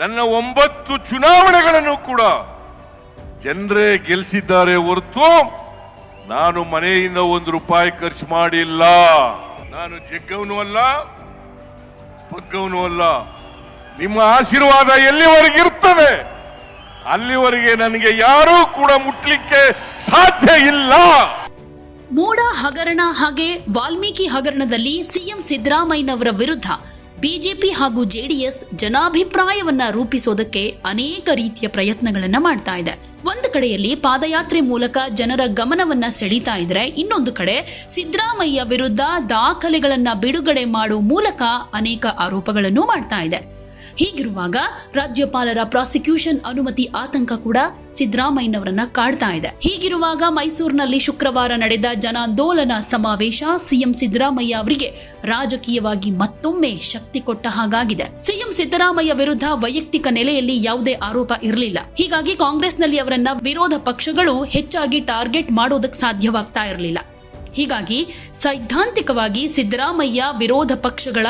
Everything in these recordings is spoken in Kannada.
ನನ್ನ ಒಂಬತ್ತು ಚುನಾವಣೆಗಳನ್ನು ಕೂಡ ಜನರೇ ಗೆಲ್ಲಿಸಿದ್ದಾರೆ ಹೊರತು ನಾನು ಮನೆಯಿಂದ ಒಂದು ರೂಪಾಯಿ ಖರ್ಚು ಮಾಡಿಲ್ಲ. ನಾನು ಜಗ್ಗವನು ಅಲ್ಲ ಪಗ್ಗವನು ಅಲ್ಲ. ನಿಮ್ಮ ಆಶೀರ್ವಾದ ಎಲ್ಲಿವರೆಗೆ ಇರ್ತದೆ? ಅಲ್ಲಿವರೆಗೆ ನನಗೆ ಯಾರೂ ಕೂಡ ಮುಟ್ಲಿಕ್ಕೆ ಸಾಧ್ಯ ಇಲ್ಲ. ಮೂಡ ಹಗರಣ ಹಾಗೆ ವಾಲ್ಮೀಕಿ ಹಗರಣದಲ್ಲಿ ಸಿಎಂ ಸಿದ್ದರಾಮಯ್ಯನವರ ವಿರುದ್ಧ ಬಿಜೆಪಿ ಹಾಗೂ ಜೆಡಿಎಸ್ ಜನಾಭಿಪ್ರಾಯವನ್ನ ರೂಪಿಸೋದಕ್ಕೆ ಅನೇಕ ರೀತಿಯ ಪ್ರಯತ್ನಗಳನ್ನ ಮಾಡ್ತಾ ಇದೆ. ಒಂದು ಕಡೆಯಲ್ಲಿ ಪಾದಯಾತ್ರೆ ಮೂಲಕ ಜನರ ಗಮನವನ್ನ ಸೆಳೀತಾ ಇದ್ರೆ ಇನ್ನೊಂದು ಕಡೆ ಸಿದ್ದರಾಮಯ್ಯ ವಿರುದ್ಧ ದಾಖಲೆಗಳನ್ನ ಬಿಡುಗಡೆ ಮಾಡುವ ಮೂಲಕ ಅನೇಕ ಆರೋಪಗಳನ್ನು ಮಾಡ್ತಾ ಇದೆ. ಹೀಗಿರುವಾಗ ರಾಜ್ಯಪಾಲರ ಪ್ರಾಸಿಕ್ಯೂಷನ್ ಅನುಮತಿ ಆತಂಕ ಕೂಡ ಸಿದ್ದರಾಮಯ್ಯನವರನ್ನ ಕಾಡ್ತಾ ಇದೆ. ಹೀಗಿರುವಾಗ ಮೈಸೂರಿನಲ್ಲಿ ಶುಕ್ರವಾರ ನಡೆದ ಜನಾಂದೋಲನ ಸಮಾವೇಶ ಸಿಎಂ ಸಿದ್ದರಾಮಯ್ಯ ಅವರಿಗೆ ರಾಜಕೀಯವಾಗಿ ಮತ್ತೊಮ್ಮೆ ಶಕ್ತಿ ಕೊಟ್ಟ ಹಾಗಾಗಿದೆ. ಸಿಎಂ ಸಿದ್ದರಾಮಯ್ಯ ವಿರುದ್ಧ ವೈಯಕ್ತಿಕ ನೆಲೆಯಲ್ಲಿ ಯಾವುದೇ ಆರೋಪ ಇರಲಿಲ್ಲ. ಹೀಗಾಗಿ ಕಾಂಗ್ರೆಸ್ನಲ್ಲಿ ಅವರನ್ನ ವಿರೋಧ ಪಕ್ಷಗಳು ಹೆಚ್ಚಾಗಿ ಟಾರ್ಗೆಟ್ ಮಾಡೋದಕ್ಕೆ ಸಾಧ್ಯವಾಗ್ತಾ ಇರಲಿಲ್ಲ. ಹೀಗಾಗಿ ಸೈದ್ಧಾಂತಿಕವಾಗಿ ಸಿದ್ದರಾಮಯ್ಯ ವಿರೋಧ ಪಕ್ಷಗಳ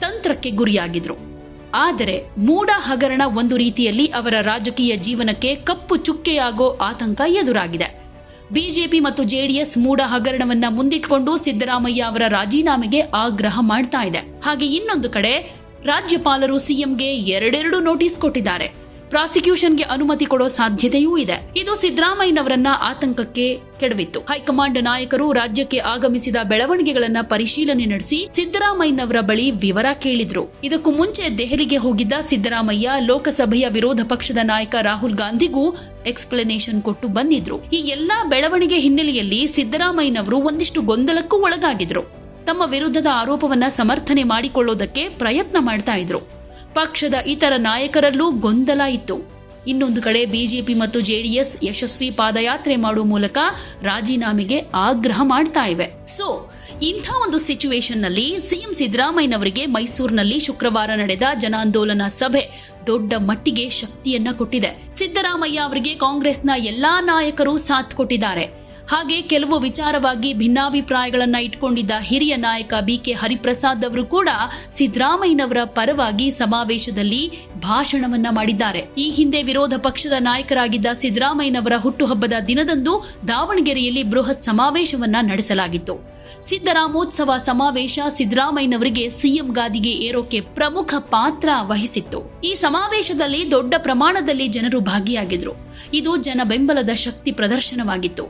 ತಂತ್ರಕ್ಕೆ ಗುರಿಯಾಗಿದ್ರು. ಆದರೆ ಮೂಡ ಹಗರಣ ಒಂದು ರೀತಿಯಲ್ಲಿ ಅವರ ರಾಜಕೀಯ ಜೀವನಕ್ಕೆ ಕಪ್ಪು ಚುಕ್ಕೆಯಾಗೋ ಆತಂಕ ಎದುರಾಗಿದೆ. ಬಿಜೆಪಿ ಮತ್ತು ಜೆಡಿಎಸ್ ಮೂಡ ಹಗರಣವನ್ನ ಮುಂದಿಟ್ಕೊಂಡು ಸಿದ್ದರಾಮಯ್ಯ ಅವರ ರಾಜೀನಾಮೆಗೆ ಆಗ್ರಹ ಮಾಡ್ತಾ ಇದೆ. ಹಾಗೆ ಇನ್ನೊಂದು ಕಡೆ, ರಾಜ್ಯಪಾಲರು ಸಿಎಂಗೆ ಎರಡೆರಡು ನೋಟಿಸ್ ಕೊಟ್ಟಿದ್ದಾರೆ. ಪ್ರಾಸಿಕ್ಯೂಷನ್ಗೆ ಅನುಮತಿ ಕೊಡೋ ಸಾಧ್ಯತೆಯೂ ಇದೆ. ಇದು ಸಿದ್ದರಾಮಯ್ಯನವರನ್ನ ಆತಂಕಕ್ಕೆ ಕೆಡವಿತ್ತು. ಹೈಕಮಾಂಡ್ ನಾಯಕರು ರಾಜ್ಯಕ್ಕೆ ಆಗಮಿಸಿದ ಬೆಳವಣಿಗೆಗಳನ್ನ ಪರಿಶೀಲನೆ ನಡೆಸಿ ಸಿದ್ದರಾಮಯ್ಯನವರ ಬಳಿ ವಿವರ ಕೇಳಿದ್ರು. ಇದಕ್ಕೂ ಮುಂಚೆ ದೆಹಲಿಗೆ ಹೋಗಿದ್ದ ಸಿದ್ದರಾಮಯ್ಯ ಲೋಕಸಭೆಯ ವಿರೋಧ ಪಕ್ಷದ ನಾಯಕ ರಾಹುಲ್ ಗಾಂಧಿಗೂ ಎಕ್ಸ್ಪ್ಲನೇಷನ್ ಕೊಟ್ಟು ಬಂದಿದ್ರು. ಈ ಎಲ್ಲಾ ಬೆಳವಣಿಗೆ ಹಿನ್ನೆಲೆಯಲ್ಲಿ ಸಿದ್ದರಾಮಯ್ಯನವರು ಒಂದಿಷ್ಟು ಗೊಂದಲಕ್ಕೂ ಒಳಗಾಗಿದ್ರು. ತಮ್ಮ ವಿರುದ್ಧದ ಆರೋಪವನ್ನ ಸಮರ್ಥನೆ ಮಾಡಿಕೊಳ್ಳೋದಕ್ಕೆ ಪ್ರಯತ್ನ ಮಾಡ್ತಾ ಇದ್ರು. ಪಕ್ಷದ ಇತರ ನಾಯಕರಲ್ಲೂ ಗೊಂದಲ ಇತ್ತು. ಇನ್ನೊಂದು ಕಡೆ ಬಿಜೆಪಿ ಮತ್ತು ಜೆಡಿಎಸ್ ಯಶಸ್ವಿ ಪಾದಯಾತ್ರೆ ಮಾಡುವ ಮೂಲಕ ರಾಜೀನಾಮೆಗೆ ಆಗ್ರಹ ಮಾಡ್ತಾ ಇವೆ. ಸೊ ಇಂಥ ಒಂದು ಸಿಚುವೇಶನ್ನಲ್ಲಿ ಸಿಎಂ ಸಿದ್ದರಾಮಯ್ಯನವರಿಗೆ ಮೈಸೂರಿನಲ್ಲಿ ಶುಕ್ರವಾರ ನಡೆದ ಜನಾಂದೋಲನ ಸಭೆ ದೊಡ್ಡ ಮಟ್ಟಿಗೆ ಶಕ್ತಿಯನ್ನ ಕೊಟ್ಟಿದೆ. ಸಿದ್ದರಾಮಯ್ಯ ಅವರಿಗೆ ಕಾಂಗ್ರೆಸ್ನ ಎಲ್ಲಾ ನಾಯಕರು ಸಾಥ್ ಕೊಟ್ಟಿದ್ದಾರೆ. ಹಾಗೆ ಕೆಲವು ವಿಚಾರವಾಗಿ ಭಿನ್ನಾಭಿಪ್ರಾಯಗಳನ್ನು ಇಟ್ಕೊಂಡಿದ್ದ ಹಿರಿಯ ನಾಯಕ ಬಿಕೆ ಹರಿಪ್ರಸಾದ್ ಅವರು ಕೂಡ ಸಿದ್ದರಾಮಯ್ಯನವರ ಪರವಾಗಿ ಸಮಾವೇಶದಲ್ಲಿ ಭಾಷಣವನ್ನ ಮಾಡಿದ್ದಾರೆ. ಈ ಹಿಂದೆ ವಿರೋಧ ಪಕ್ಷದ ನಾಯಕರಾಗಿದ್ದ ಸಿದ್ದರಾಮಯ್ಯನವರ ಹುಟ್ಟುಹಬ್ಬದ ದಿನದಂದು ದಾವಣಗೆರೆಯಲ್ಲಿ ಬೃಹತ್ ಸಮಾವೇಶವನ್ನ ನಡೆಸಲಾಗಿತ್ತು. ಸಿದ್ದರಾಮೋತ್ಸವ ಸಮಾವೇಶ ಸಿದ್ದರಾಮಯ್ಯನವರಿಗೆ ಸಿಎಂ ಗಾದಿಗೆ ಏರೋಕೆ ಪ್ರಮುಖ ಪಾತ್ರ ವಹಿಸಿತ್ತು. ಈ ಸಮಾವೇಶದಲ್ಲಿ ದೊಡ್ಡ ಪ್ರಮಾಣದಲ್ಲಿ ಜನರು ಭಾಗಿಯಾಗಿದ್ರು. ಇದು ಜನ ಬೆಂಬಲದ ಶಕ್ತಿ ಪ್ರದರ್ಶನವಾಗಿತ್ತು.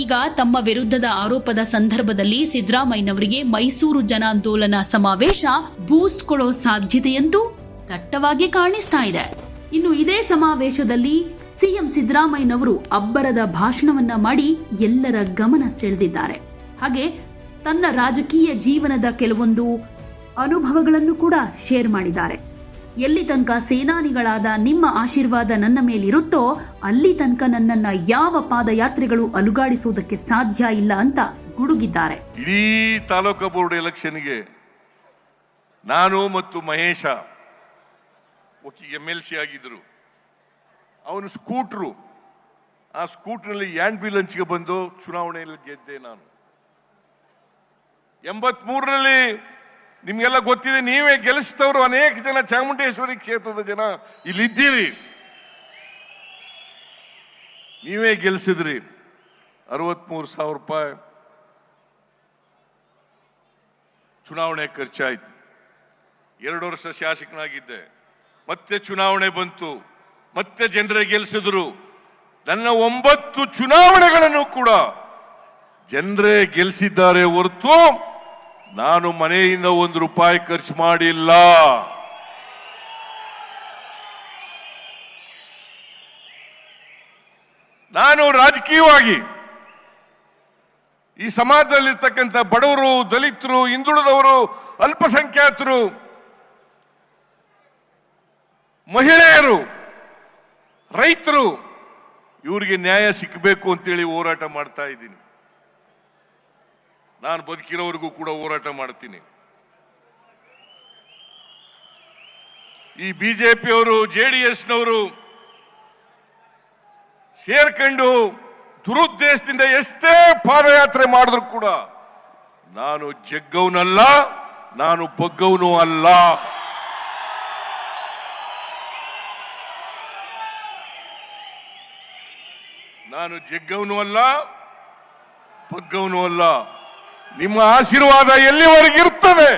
ಈಗ ತಮ್ಮ ವಿರುದ್ಧದ ಆರೋಪದ ಸಂದರ್ಭದಲ್ಲಿ ಸಿದ್ದರಾಮಯ್ಯನವರಿಗೆ ಮೈಸೂರು ಜನಾಂದೋಲನ ಸಮಾವೇಶ ಕೊಡೋ ಸಾಧ್ಯತೆಯಂತೂ ದಟ್ಟವಾಗಿ ಕಾಣಿಸ್ತಾ ಇದೆ. ಇನ್ನು ಇದೇ ಸಮಾವೇಶದಲ್ಲಿ ಸಿಎಂ ಸಿದ್ದರಾಮಯ್ಯನವರು ಅಬ್ಬರದ ಭಾಷಣವನ್ನ ಮಾಡಿ ಎಲ್ಲರ ಗಮನ ಸೆಳೆದಿದ್ದಾರೆ. ಹಾಗೆ ತನ್ನ ರಾಜಕೀಯ ಜೀವನದ ಕೆಲವೊಂದು ಅನುಭವಗಳನ್ನು ಕೂಡ ಶೇರ್ ಮಾಡಿದ್ದಾರೆ. ಎಲ್ಲಿ ತನಕ ಸೇನಾನಿಗಳಾದ ನಿಮ್ಮ ಆಶೀರ್ವಾದ ನನ್ನ ಮೇಲಿರುತ್ತೋ ಅಲ್ಲಿ ತನಕ ನನ್ನನ್ನ ಯಾವ ಪಾದಯಾತ್ರೆಗಳು ಅಲುಗಾಡಿಸುವುದಕ್ಕೆ ಸಾಧ್ಯ ಇಲ್ಲ ಅಂತ ಗುಡುಗಿದ್ದಾರೆ. ಇಡೀ ತಾಲೂಕು ಬೋರ್ಡ್ ಎಲೆಕ್ಷನ್ಗೆ ನಾನು ಮತ್ತು ಮಹೇಶ ಎಂ ಎಲ್ ಸಿ ಆಗಿದ್ರು. ಅವನು ಸ್ಕೂಟ್ರು. ಆ ಸ್ಕೂಟ್ರಲ್ಲಿ ಆಂಬ್ಯುಲೆನ್ಸ್ಗೆ ಹಂಚಿಗೆ ಬಂದು ಚುನಾವಣೆಯಲ್ಲಿ ಗೆದ್ದೆ ನಾನು. ಎಂಬತ್ಮೂರರಲ್ಲಿ ನಿಮಗೆಲ್ಲ ಗೊತ್ತಿದೆ, ನೀವೇ ಗೆಲ್ಲಿಸಿದವರು ಅನೇಕ ಜನ ಚಾಮುಂಡೇಶ್ವರಿ ಕ್ಷೇತ್ರದ ಜನ ಇಲ್ಲಿದ್ದೀರಿ. ನೀವೇ ಗೆಲ್ಲಿಸಿದ್ರಿ. ಅರವತ್ಮೂರು ಸಾವಿರ ರೂಪಾಯಿ ಚುನಾವಣೆ ಖರ್ಚಾಯ್ತು. ಎರಡು ವರ್ಷ ಶಾಸಕನಾಗಿದ್ದೆ. ಮತ್ತೆ ಚುನಾವಣೆ ಬಂತು, ಮತ್ತೆ ಜನರೇ ಗೆಲ್ಲಿಸಿದ್ರು ನನ್ನ ಒಂಬತ್ತು ಚುನಾವಣೆಗಳನ್ನು ಕೂಡ ಜನರೇ ಗೆಲ್ಲಿಸಿದ್ದಾರೆ ಹೊರತು ನಾನು ಮನೆಯಿಂದ ಒಂದು ರೂಪಾಯಿ ಖರ್ಚು ಮಾಡಿಲ್ಲ. ನಾನು ರಾಜಕೀಯವಾಗಿ ಈ ಸಮಾಜದಲ್ಲಿರ್ತಕ್ಕಂಥ ಬಡವರು, ದಲಿತರು, ಹಿಂದುಳಿದವರು, ಅಲ್ಪಸಂಖ್ಯಾತರು ಮಹಿಳೆಯರು, ರೈತರು ಇವರಿಗೆ ನ್ಯಾಯ ಸಿಕ್ಕಬೇಕು ಅಂತೇಳಿ ಹೋರಾಟ ಮಾಡ್ತಾ ಇದ್ದೀನಿ. ನಾನು ಬದುಕಿರೋವರೆಗೂ ಕೂಡ ಹೋರಾಟ ಮಾಡ್ತೀನಿ. ಈ ಬಿಜೆಪಿಯವರು, ಜೆ ಡಿ ಎಸ್ನವರು ಸೇರ್ಕೊಂಡು ದುರುದ್ದೇಶದಿಂದ ಎಷ್ಟೇ ಪಾದಯಾತ್ರೆ ಮಾಡಿದ್ರು ಕೂಡ ನಾನು ಜಗ್ಗವನಲ್ಲ, ನಾನು ಬಗ್ಗವನು ಅಲ್ಲ. ನಾನು ಜಗ್ಗವನು ಅಲ್ಲ, ಪಗ್ಗವನು ಅಲ್ಲ. ನಿಮ್ಮ ಆಶೀರ್ವಾದ ಎಲ್ಲಿವರೆಗಿರ್ತದೆ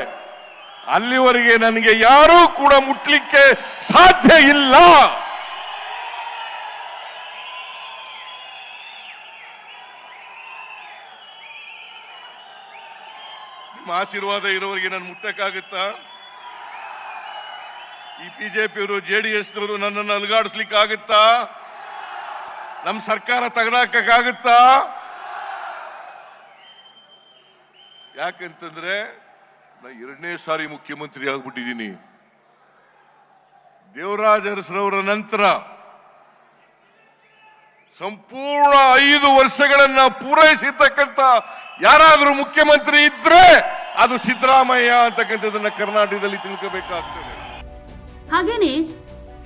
ಅಲ್ಲಿವರೆಗೆ ನನಗೆ ಯಾರೂ ಕೂಡ ಮುಟ್ಲಿಕ್ಕೆ ಸಾಧ್ಯ ಇಲ್ಲ. ನಿಮ್ಮ ಆಶೀರ್ವಾದ ಇರೋವರೆಗೆ ನಾನು ಮುಟ್ಟಕ್ಕಾಗುತ್ತಾ? ಈ ಬಿಜೆಪಿಯವರು, ಜೆ ಡಿ ಎಸ್ನವರು ನನ್ನನ್ನು ಅಲುಗಾಡಿಸ್ಲಿಕ್ಕಾಗುತ್ತಾ? ನಮ್ಮ ಸರ್ಕಾರ ತೆಗೆದಾಕಕ್ಕಾಗುತ್ತಾ? ಯಾಕಂತಂದ್ರೆ ನಾ ಎರಡನೇ ಸಾರಿ ಮುಖ್ಯಮಂತ್ರಿ ಆಗ್ಬಿಟ್ಟಿದ್ದೀನಿ. ದೇವರಾಜ ಅರಸರವರ ನಂತರ ಸಂಪೂರ್ಣ ಐದು ವರ್ಷಗಳನ್ನ ಪೂರೈಸಿರ್ತಕ್ಕಂಥ ಯಾರಾದರೂ ಮುಖ್ಯಮಂತ್ರಿ ಇದ್ರೆ ಅದು ಸಿದ್ದರಾಮಯ್ಯ ಅಂತಕ್ಕಂಥದನ್ನ ಕರ್ನಾಟಕದಲ್ಲಿ ತಿಳ್ಕೋಬೇಕಾಗ್ತದೆ. ಹಾಗೇನೆ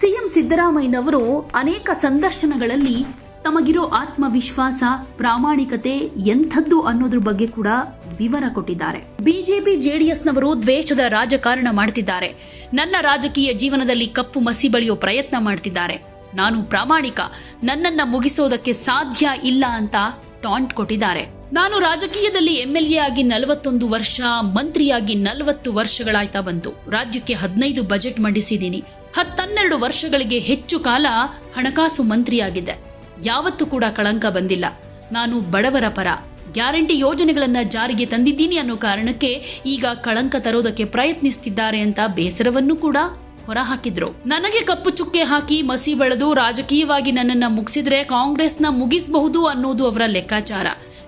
ಸಿಎಂ ಸಿದ್ದರಾಮಯ್ಯನವರು ಅನೇಕ ಸಂದರ್ಶನಗಳಲ್ಲಿ ತಮಗಿರೋ ಆತ್ಮವಿಶ್ವಾಸ, ಪ್ರಾಮಾಣಿಕತೆ ಎಂಥದ್ದು ಅನ್ನೋದ್ರ ಬಗ್ಗೆ ಕೂಡ ವಿವರ ಕೊಟ್ಟಿದ್ದಾರೆ. ಬಿಜೆಪಿ ಜೆಡಿಎಸ್ನವರು ದ್ವೇಷದ ರಾಜಕಾರಣ ಮಾಡ್ತಿದ್ದಾರೆ. ನನ್ನ ರಾಜಕೀಯ ಜೀವನದಲ್ಲಿ ಕಪ್ಪು ಮಸಿ ಬಳಿಯೋ ಪ್ರಯತ್ನ ಮಾಡ್ತಿದ್ದಾರೆ. ನಾನು ಪ್ರಾಮಾಣಿಕ, ನನ್ನನ್ನ ಮುಗಿಸೋದಕ್ಕೆ ಸಾಧ್ಯ ಇಲ್ಲ ಅಂತ ಟಾಂಟ್ ಕೊಟ್ಟಿದ್ದಾರೆ. ನಾನು ರಾಜಕೀಯದಲ್ಲಿ ಎಂಎಲ್ಎ ಆಗಿ ನಲವತ್ತೊಂದು ವರ್ಷ, ಮಂತ್ರಿಯಾಗಿ ನಲವತ್ತು ವರ್ಷಗಳಾಯ್ತಾ ಬಂತು ರಾಜ್ಯಕ್ಕೆ ಹದಿನೈದು ಬಜೆಟ್ ಮಂಡಿಸಿದ್ದೀನಿ. ಹತ್ತನ್ನೆರಡು ವರ್ಷಗಳಿಗೆ ಹೆಚ್ಚು ಕಾಲ ಹಣಕಾಸು ಮಂತ್ರಿಯಾಗಿದ್ದೆ. ಯಾವತ್ತೂ ಕೂಡ ಕಳಂಕ ಬಂದಿಲ್ಲ. ನಾನು ಬಡವರ ಪರ ಗ್ಯಾರಂಟಿ ಯೋಜನೆಗಳನ್ನ ಜಾರಿಗೆ ತಂದಿದ್ದೀನಿ ಅನ್ನೋ ಕಾರಣಕ್ಕೆ ಈಗ ಕಳಂಕ ತರೋದಕ್ಕೆ ಪ್ರಯತ್ನಿಸ್ತಿದ್ದಾರೆ ಅಂತ ಬೇಸರವನ್ನು ಕೂಡ ಹೊರಹಾಕಿದ್ರು. ನನಗೆ ಕಪ್ಪು ಚುಕ್ಕೆ ಹಾಕಿ ಮಸಿ ಬೆಳೆದು ರಾಜಕೀಯವಾಗಿ ನನ್ನನ್ನ ಮುಗಿಸಿದ್ರೆ ಕಾಂಗ್ರೆಸ್ನ ಮುಗಿಸಬಹುದು ಅನ್ನೋದು ಅವರ ಲೆಕ್ಕಾಚಾರ.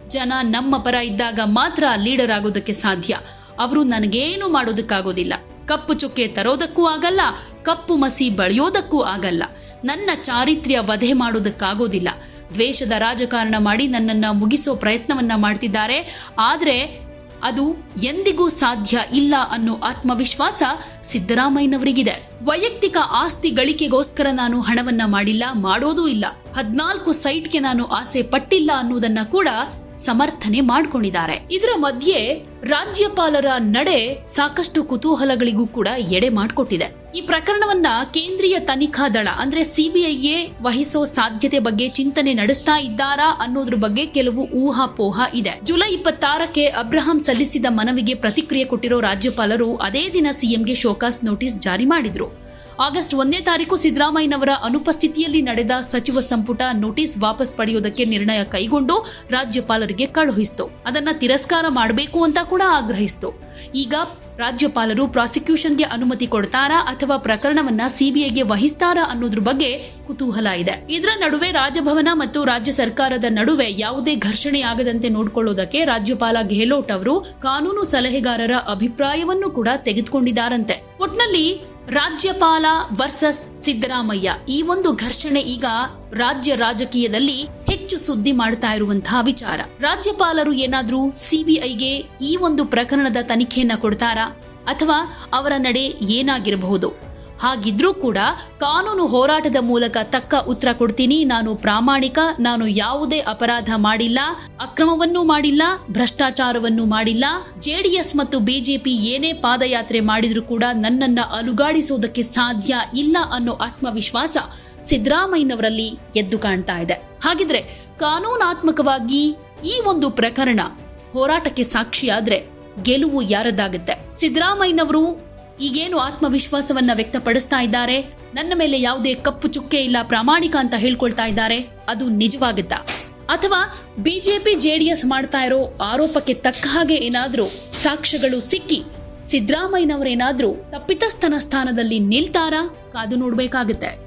ಜನ ನಮ್ಮ ಪರ ಇದ್ದಾಗ ಮಾತ್ರ ಲೀಡರ್ ಆಗೋದಕ್ಕೆ ಸಾಧ್ಯ. ಅವರು ನನಗೇನು ಮಾಡೋದಕ್ಕಾಗೋದಿಲ್ಲ. ಕಪ್ಪು ಚುಕ್ಕೆ ತರೋದಕ್ಕೂ ಆಗಲ್ಲ, ಕಪ್ಪು ಮಸಿ ಬಳಿಯೋದಕ್ಕೂ ಆಗಲ್ಲ. ನನ್ನ ಚಾರಿತ್ರ್ಯ ವಧೆ ಮಾಡೋದಕ್ಕಾಗೋದಿಲ್ಲ ದ್ವೇಷದ ರಾಜಕಾರಣ ಮಾಡಿ ನನ್ನನ್ನು ಮುಗಿಸೋ ಪ್ರಯತ್ನವನ್ನ ಮಾಡ್ತಿದ್ದಾರೆ. ಆದರೆ ಅದು ಎಂದಿಗೂ ಸಾಧ್ಯ ಇಲ್ಲ ಅನ್ನೋ ಆತ್ಮವಿಶ್ವಾಸ ಸಿದ್ದರಾಮಯ್ಯನವರಿಗಿದೆ. ವೈಯಕ್ತಿಕ ಆಸ್ತಿ ಗಳಿಕೆಗೋಸ್ಕರ ನಾನು ಹಣವನ್ನ ಮಾಡಿಲ್ಲ, ಮಾಡೋದೂ ಇಲ್ಲ. ಹದಿನಾಲ್ಕು ಸೈಟ್ಗೆ ನಾನು ಆಸೆ ಪಟ್ಟಿಲ್ಲ ಅನ್ನೋದನ್ನ ಕೂಡ ಸಮರ್ಥನೆ ಮಾಡ್ಕೊಂಡಿದ್ದಾರೆ. ಇದರ ಮಧ್ಯೆ ರಾಜ್ಯಪಾಲರ ನಡೆ ಸಾಕಷ್ಟು ಕುತೂಹಲಗಳಿಗೂ ಕೂಡ ಎಡೆ ಮಾಡಿಕೊಟ್ಟಿದೆ. ಈ ಪ್ರಕರಣವನ್ನ ಕೇಂದ್ರೀಯ ತನಿಖಾ ದಳ, ಅಂದ್ರೆ ಸಿಬಿಐಗೆ ವಹಿಸೋ ಸಾಧ್ಯತೆ ಬಗ್ಗೆ ಚಿಂತನೆ ನಡೆಸ್ತಾ ಇದ್ದಾರಾ ಅನ್ನೋದ್ರ ಬಗ್ಗೆ ಕೆಲವು ಊಹಾಪೋಹ ಇದೆ. ಜುಲೈ ಇಪ್ಪತ್ತಾರಕ್ಕೆ ಅಬ್ರಹಾಂ ಸಲ್ಲಿಸಿದ ಮನವಿಗೆ ಪ್ರತಿಕ್ರಿಯೆ ಕೊಟ್ಟಿರೋ ರಾಜ್ಯಪಾಲರು ಅದೇ ದಿನ ಸಿಎಂಗೆ ಶೋಕಾಸ್ ನೋಟಿಸ್ ಜಾರಿ ಮಾಡಿದ್ರು. ಆಗಸ್ಟ್ ಒಂದೇ ತಾರೀಕು ಸಿದ್ದರಾಮಯ್ಯನವರ ಅನುಪಸ್ಥಿತಿಯಲ್ಲಿ ನಡೆದ ಸಚಿವ ಸಂಪುಟ ನೋಟಿಸ್ ವಾಪಸ್ ಪಡೆಯುವುದಕ್ಕೆ ನಿರ್ಣಯ ಕೈಗೊಂಡು ರಾಜ್ಯಪಾಲರಿಗೆ ಕಳುಹಿಸಿತು. ಅದನ್ನ ತಿರಸ್ಕಾರ ಮಾಡಬೇಕು ಅಂತ ಕೂಡ ಆಗ್ರಹಿಸಿತು. ಈಗ ರಾಜ್ಯಪಾಲರು ಪ್ರಾಸಿಕ್ಯೂಷನ್ಗೆ ಅನುಮತಿ ಕೊಡ್ತಾರಾ ಅಥವಾ ಪ್ರಕರಣವನ್ನ ಸಿಬಿಐಗೆ ವಹಿಸ್ತಾರಾ ಅನ್ನೋದ್ರ ಬಗ್ಗೆ ಕುತೂಹಲ ಇದೆ. ಇದರ ನಡುವೆ ರಾಜಭವನ ಮತ್ತು ರಾಜ್ಯ ಸರ್ಕಾರದ ನಡುವೆ ಯಾವುದೇ ಘರ್ಷಣೆ ಆಗದಂತೆ ನೋಡಿಕೊಳ್ಳೋದಕ್ಕೆ ರಾಜ್ಯಪಾಲ ಗೆಹ್ಲೋಟ್ ಅವರು ಕಾನೂನು ಸಲಹೆಗಾರರ ಅಭಿಪ್ರಾಯವನ್ನು ಕೂಡ ತೆಗೆದುಕೊಂಡಿದ್ದಾರಂತೆ. ಒಟ್ನಲ್ಲಿ ರಾಜ್ಯಪಾಲ ವರ್ಸಸ್ ಸಿದ್ದರಾಮಯ್ಯ. ಈ ಒಂದು ಘರ್ಷಣೆ ಈಗ ರಾಜ್ಯ ರಾಜಕೀಯದಲ್ಲಿ ಹೆಚ್ಚು ಸುದ್ದಿ ಮಾಡ್ತಾ ಇರುವಂತಹ ವಿಚಾರ. ರಾಜ್ಯಪಾಲರು ಏನಾದ್ರೂ ಸಿಬಿಐಗೆ ಈ ಒಂದು ಪ್ರಕರಣದ ತನಿಖೆಯನ್ನ ಕೊಡ್ತಾರಾ? ಅಥವಾ ಅವರ ನಡೆ ಏನಾಗಿರಬಹುದು? ಹಾಗಿದ್ರೂ ಕೂಡ ಕಾನೂನು ಹೋರಾಟದ ಮೂಲಕ ತಕ್ಕ ಉತ್ತರ ಕೊಡ್ತೀನಿ. ನಾನು ಪ್ರಾಮಾಣಿಕ, ನಾನು ಯಾವುದೇ ಅಪರಾಧ ಮಾಡಿಲ್ಲ, ಅಕ್ರಮವನ್ನೂ ಮಾಡಿಲ್ಲ, ಭ್ರಷ್ಟಾಚಾರವನ್ನು ಮಾಡಿಲ್ಲ. ಜೆಡಿಎಸ್ ಮತ್ತು ಬಿಜೆಪಿ ಏನೇ ಪಾದಯಾತ್ರೆ ಮಾಡಿದ್ರೂ ಕೂಡ ನನ್ನನ್ನ ಅಲುಗಾಡಿಸೋದಕ್ಕೆ ಸಾಧ್ಯ ಇಲ್ಲ ಅನ್ನೋ ಆತ್ಮವಿಶ್ವಾಸ ಸಿದ್ದರಾಮಯ್ಯನವರಲ್ಲಿ ಎದ್ದು ಕಾಣ್ತಾ ಇದೆ. ಹಾಗಿದ್ರೆ ಕಾನೂನಾತ್ಮಕವಾಗಿ ಈ ಒಂದು ಪ್ರಕರಣ ಹೋರಾಟಕ್ಕೆ ಸಾಕ್ಷಿಯಾದ್ರೆ ಗೆಲುವು ಯಾರದ್ದಾಗುತ್ತೆ? ಸಿದ್ದರಾಮಯ್ಯನವರು ಈಗೇನು ಆತ್ಮವಿಶ್ವಾಸವನ್ನ ವ್ಯಕ್ತಪಡಿಸ್ತಾ ಇದ್ದಾರೆ? ನನ್ನ ಮೇಲೆ ಯಾವುದೇ ಕಪ್ಪು ಚುಕ್ಕೆ ಇಲ್ಲ ಪ್ರಾಮಾಣಿಕ ಅಂತ ಹೇಳ್ಕೊಳ್ತಾ ಇದ್ದಾರೆ. ಅದು ನಿಜವಾಗುತ್ತಾ ಅಥವಾ ಬಿಜೆಪಿ, ಜೆಡಿಎಸ್ ಮಾಡ್ತಾ ಇರೋ ಆರೋಪಕ್ಕೆ ತಕ್ಕ ಹಾಗೆ ಏನಾದರೂ ಸಾಕ್ಷ್ಯಗಳು ಸಿಕ್ಕಿ ಸಿದ್ದರಾಮಯ್ಯನವರೇನಾದ್ರೂ ತಪ್ಪಿತಸ್ಥನ ಸ್ಥಾನದಲ್ಲಿ ನಿಲ್ತಾರಾ? ಕಾದು ನೋಡ್ಬೇಕಾಗುತ್ತೆ.